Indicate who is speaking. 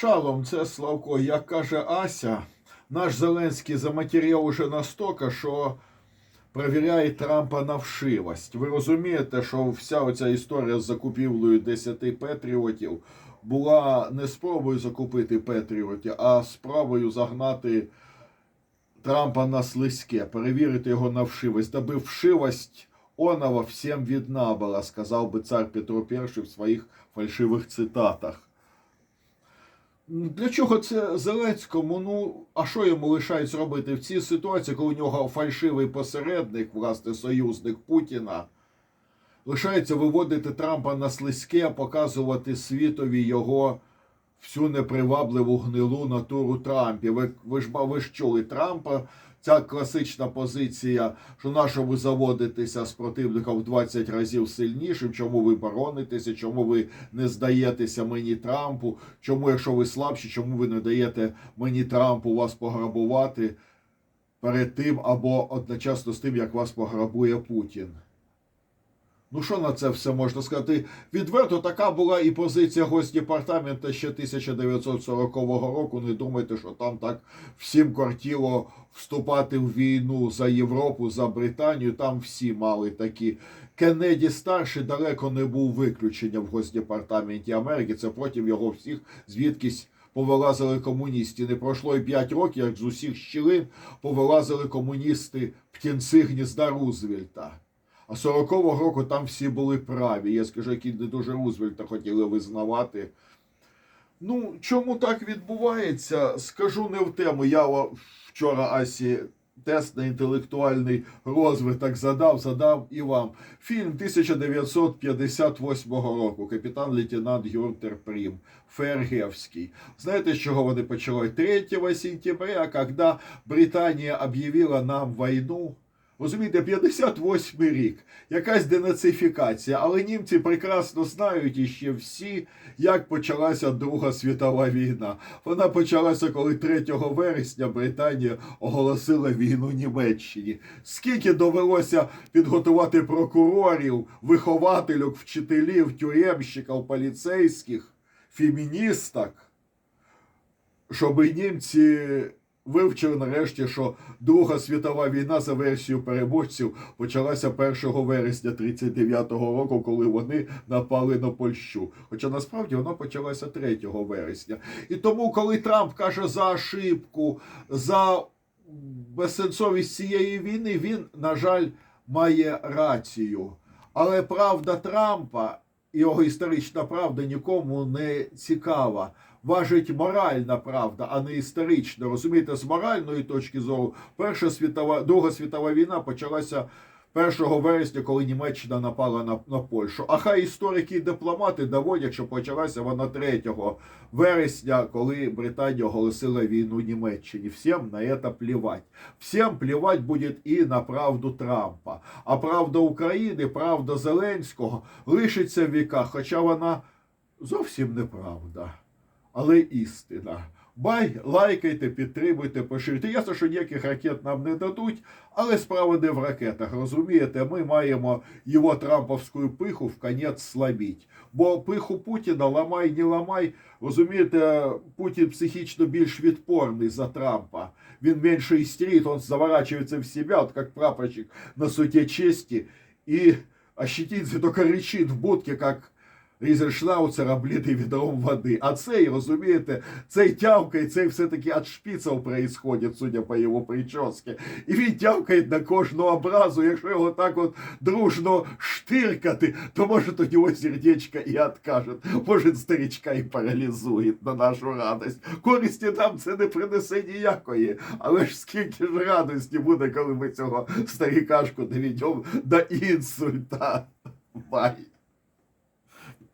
Speaker 1: Шалом, це Славко. Як каже Ася, наш Зеленський заматеріяв уже настільки, що перевіряє Трампа на вшивость. Ви розумієте, що вся оця історія з закупівлею 10 патріотів була не спробою закупити патріотів, а спробою загнати Трампа на слизьке, перевірити його на вшивость, даби вшивость онова всім видна була, сказав би цар Петро І в своїх фальшивих цитатах. Для чого це Зеленському? Ну, а що йому лишається робити в цій ситуації, коли у нього фальшивий посередник, власне, союзник Путіна? Лишається виводити Трампа на слизьке, показувати світові його всю непривабливу гнилу натуру Трампі. Ви, ви ж ви ж чули Трампа. Ця класична позиція, що на ви заводитеся з противником в 20 разів сильнішим, чому ви боронитеся, чому ви не здаєтеся мені Трампу, чому, якщо ви слабші, чому ви не даєте мені Трампу вас пограбувати перед тим або одночасно з тим, як вас пограбує Путін. Ну, що на це все можна сказати? Відверто така була і позиція Госдепартамента ще 1940 року. Не думайте, що там так всім кортіло вступати в війну за Європу, за Британію. Там всі мали такі. Кеннеді старший далеко не був виключенням в Госдепартаменті Америки. Це потім його всіх звідкись повилазили комуністи. Не пройшло і 5 років, як з усіх щілин повилазили комуністи птінці гнізда Рузвельта. А 40-го року там всі були праві. Я скажу, які не дуже Рузвельта хотіли визнавати. Ну, чому так відбувається? Скажу не в тему. Я вчора Асі тест на інтелектуальний розвиток задав, задав і вам. Фільм 1958 року. Капітан лейтенант Гюртер Прім. Фергевський. Знаєте, з чого вони почали? 3 сентября, коли Британія об'явила нам війну. Розумієте, 58 рік, якась денацифікація, але німці прекрасно знають іще всі, як почалася Друга світова війна. Вона почалася, коли 3 вересня Британія оголосила війну Німеччині. Скільки довелося підготувати прокурорів, вихователів, вчителів, тюремщиків, поліцейських, феміністок, щоб німці вивчили нарешті, що Друга світова війна за версією переможців почалася 1 вересня 39-го року, коли вони напали на Польщу. Хоча насправді вона почалася 3 вересня. І тому, коли Трамп каже за ошибку, за безсенсовість цієї війни, він, на жаль, має рацію. Але правда Трампа його історична правда нікому не цікава. Важить моральна правда, а не історична. Розумієте, з моральної точки зору, Перша світова, Друга світова війна почалася 1 вересня, коли Німеччина напала на, на Польщу. А хай історики і дипломати доводять, що почалася вона 3 вересня, коли Британія оголосила війну Німеччині. Всім на це плівать. Всім плівать буде і на правду Трампа. А правда України, правда Зеленського лишиться в віках, хоча вона зовсім неправда але істина. Бай, лайкайте, підтримуйте, поширюйте. Ясно, що ніяких ракет нам не дадуть, але справа не в ракетах. Розумієте, ми маємо його трамповську пиху в конець слабіть. Бо пиху Путіна ламай, не ламай. Розумієте, Путін психічно більш відпорний за Трампа. Він менше істерит, он заворачивается в себя, вот как прапорщик на суте чести, и ощетинцы только кричит в будке, как Різеншнауцер облитий відром води. А цей, розумієте, цей тявкає, цей все-таки від шпіців происходить, судя по його прическе. І він тявкає на кожну образу. Якщо його так от дружно штиркати, то може у нього сердечко і откаже. Може старичка і паралізує на нашу радость. Користі нам це не принесе ніякої. Але ж скільки ж радості буде, коли ми цього старикашку доведемо до інсульта. Бай.